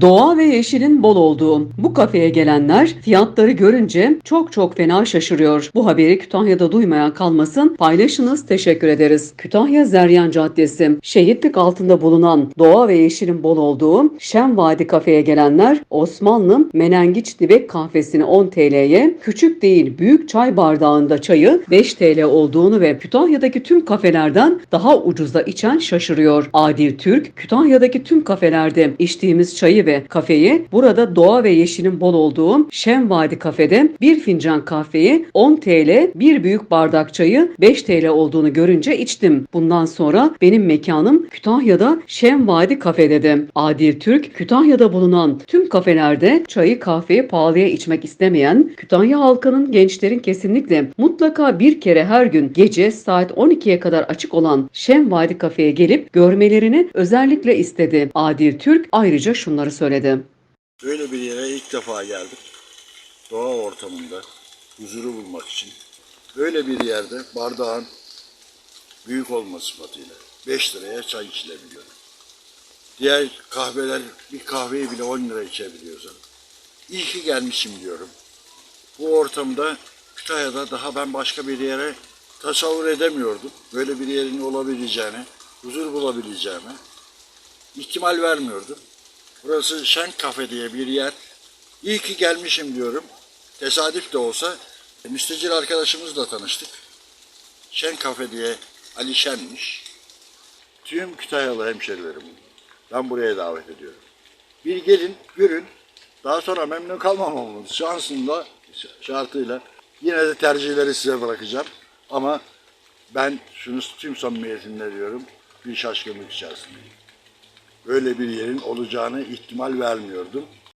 Doğa ve yeşilin bol olduğu bu kafeye gelenler fiyatları görünce çok çok fena şaşırıyor. Bu haberi Kütahya'da duymayan kalmasın paylaşınız teşekkür ederiz. Kütahya Zeryan Caddesi şehitlik altında bulunan doğa ve yeşilin bol olduğu Şen Vadi kafeye gelenler Osmanlı Menengiç Dibek kahvesini 10 TL'ye küçük değil büyük çay bardağında çayı 5 TL olduğunu ve Kütahya'daki tüm kafelerden daha ucuza içen şaşırıyor. Adil Türk Kütahya'daki tüm kafelerde içtiğimiz çayı ve kafeyi burada doğa ve yeşilin bol olduğu Şen Vadi kafede bir fincan kahveyi 10 TL bir büyük bardak çayı 5 TL olduğunu görünce içtim. Bundan sonra benim mekanım Kütahya'da Şen Vadi kafe dedi. Adil Türk Kütahya'da bulunan tüm kafelerde çayı kahveyi pahalıya içmek istemeyen Kütahya halkının gençlerin kesinlikle mutlaka bir kere her gün gece saat 12'ye kadar açık olan Şen Vadi kafeye gelip görmelerini özellikle istedi. Adil Türk ayrıca şunları söyledi. Böyle bir yere ilk defa geldim. Doğa ortamında huzuru bulmak için. Böyle bir yerde bardağın büyük olma sıfatıyla 5 liraya çay içilebiliyor. Diğer kahveler bir kahveyi bile 10 lira içebiliyorsa. İyi ki gelmişim diyorum. Bu ortamda Kütahya'da daha ben başka bir yere tasavvur edemiyordum. Böyle bir yerin olabileceğini, huzur bulabileceğimi ihtimal vermiyordum. Burası Şen Kafe diye bir yer. İyi ki gelmişim diyorum. Tesadüf de olsa müstecir arkadaşımızla tanıştık. Şen Kafe diye Ali Şen'miş. Tüm Kütahyalı hemşerilerim ben buraya davet ediyorum. Bir gelin, görün. Daha sonra memnun kalmamamız şansında, şartıyla yine de tercihleri size bırakacağım. Ama ben şunu tüm samimiyetimle diyorum, bir şaşkınlık içerisindeyim böyle bir yerin olacağını ihtimal vermiyordum.